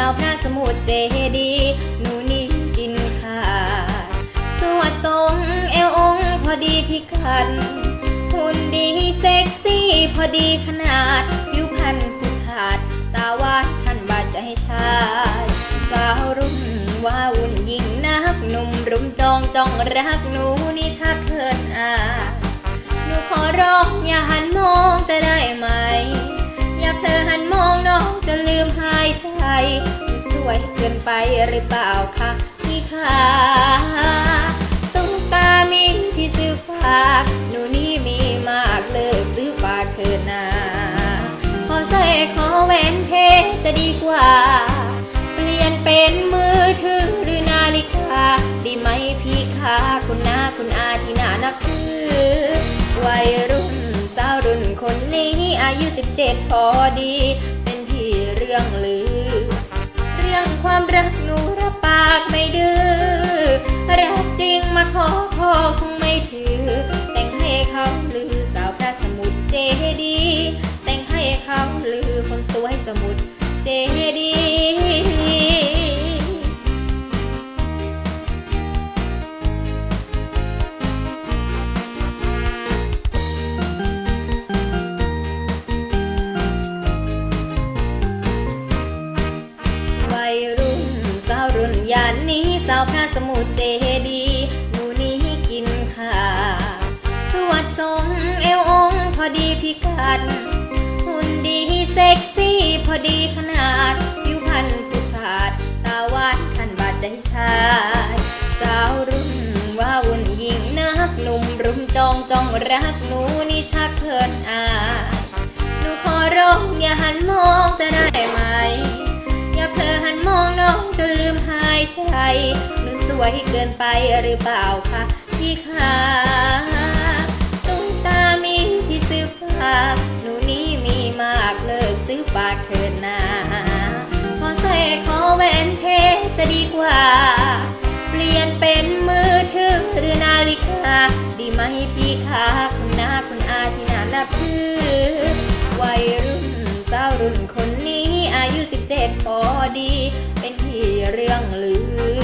สาวพระสมุทรเจดีหนูนี่กินขาดสวดทรงเอวองค์พอดีพิกัดหุ่นดีเซ็กซี่พอดีขนาดผิวพรรณผู้ขาด ตาวานขันบาดใจชายสาวรุ่นว่าวุ่นยิ่งนักหนุ่มรุมจองจ้องรักหนูนี่ชักเขินอาหนูขอร้องอย่าหันมอง วยเกินไปหรือเปล่าคะพี่คะตุ๊กตามีพี่ซื้อฝากหนูนี่มีมากเลิกซื้อฝากเธอนาขอสร้อยขอแหวนเพชรจะดีกว่า เปลี่ยนเป็นมือถือหรือนาฬิกา ดีไหมพี่คะคุณนาคุณอาที่น่านับถือวัยรุ่นสาวรุ่นคนนี้อายุ 17 พอดี เป็นที่เรื่องลือ รื่องความรักหนูรับปากไม่ดื้อรักจริงมาขอพ่อคงไม่ถือ แต่งให้เขาลือสาวพระสมุทรเจดีย์แต่งให้เขาลือคนสวยสมุทร สาวพระสมุทรเจดีหนูนี้กินข้าวสวดทรงเอวองพอดีพิกัด หุ่นดีเซ็กซี่พอดีขนาด ผิวพรรณผู้ขาด ตาวานขันบาดใจชาย สาวรุ่นว่าวุ่นยิงนักหนุ่มรุมจองจองรักหนูนี่ชักเขินอายหนูขอร้องอย่าหันมองจะได้ไหม ลืมหายใจหนูสวยเกินไปหรือเปล่าคะพี่คะตุ้งตามีที่ซื้อฝากหนูนี่มีมากเลิกซื้อฝากเถิดนาขอใส่ขอแหวนเพชรจะดีกว่า เปลี่ยนเป็นมือถือหรือนาฬิกา ดีไหมพี่คะคุณนาคุณอาที่นานับถือวัยรุ่นสาวรุ่นคนนี้อายุ 17 พอดี เรื่องลือ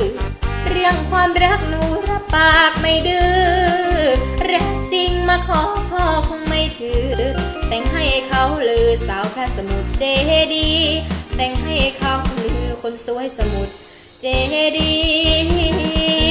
เรื่องความรักหนูรับปากไม่ดื้อรักจริงมาขอพ่อคงไม่ถือ แต่งให้เขาลือสาวพระสมุทรเจดีย์แต่งให้เขาลือคนสวยสมุทรเจดีย์